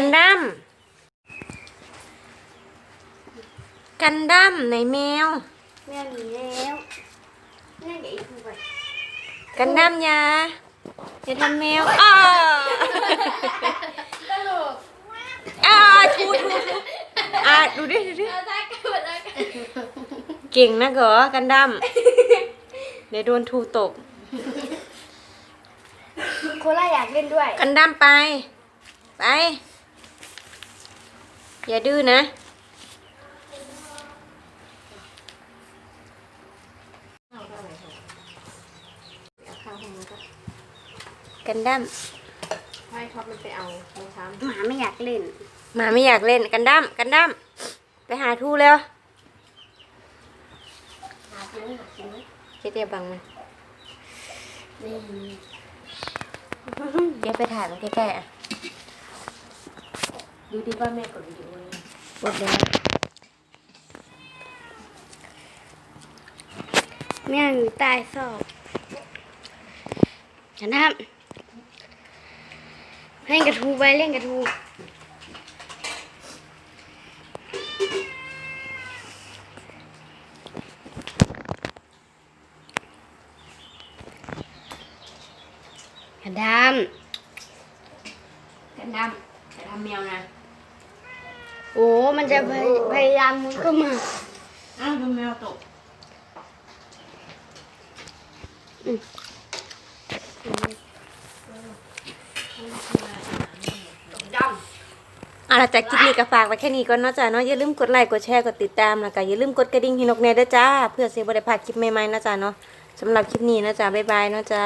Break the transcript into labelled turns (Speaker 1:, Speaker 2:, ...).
Speaker 1: กันดั้มกันดั้มในแมว
Speaker 2: แมวหนีแล้วแม่เดี๋ยวกคน
Speaker 1: กันดั้มยาอย่าทำแมวอ้า
Speaker 2: ต
Speaker 1: อ้าทูทูทูอะดูดิดูดิ
Speaker 2: เเก่
Speaker 1: งนะเหรอกันดั้มเดี๋ยวโดนทูตก
Speaker 2: โคล่าอยากเล่นด้วย
Speaker 1: กันดั้มไป ไป อย่าดื้อนะ
Speaker 3: เอาข้าวให้มันก็
Speaker 1: กันดั้ม
Speaker 3: ให้ท็อปมันไปเอารองเท้า
Speaker 2: หมาไม่อยากเล่น
Speaker 1: หมาไม่อยากเล่นกันดั้มกันดั้มไปหาทูแล้ว
Speaker 2: หาซื้อหาซื้อ
Speaker 1: เจ๊เดียบังมัน
Speaker 2: นี่
Speaker 1: เจ๊ไปถ่ายมันใกล้ๆอะ
Speaker 3: ดูดิว่าแม่กดวิดีโอยัง
Speaker 1: หมดแล้ว
Speaker 2: แมวอยู่ใต้ซอกฉันทำเล่นกระทูไปเล่นกระทูฉันท
Speaker 1: กันดั้มจะทำแมวนะำ
Speaker 2: โอ้มันจะพยพยายามมุดเข้ามา
Speaker 1: อ้าวดูแมวตกเอาล่ะจากคลิปนี้ก็ฝากไว้แค่นี้ก่อนเนาะจ้าเนาะอย่าลืมกดไลค์กดแชร์กดติดตามแล้วก็อย่าลืมกดกระดิ่งให้นกแน่ด้วยจ้า เพื่อเสียบริพลาดคลิปใหม่ๆนะจ้าเนาะสำหรับคลิปนี้นะจ้าบ๊ายบายเนาะจ้า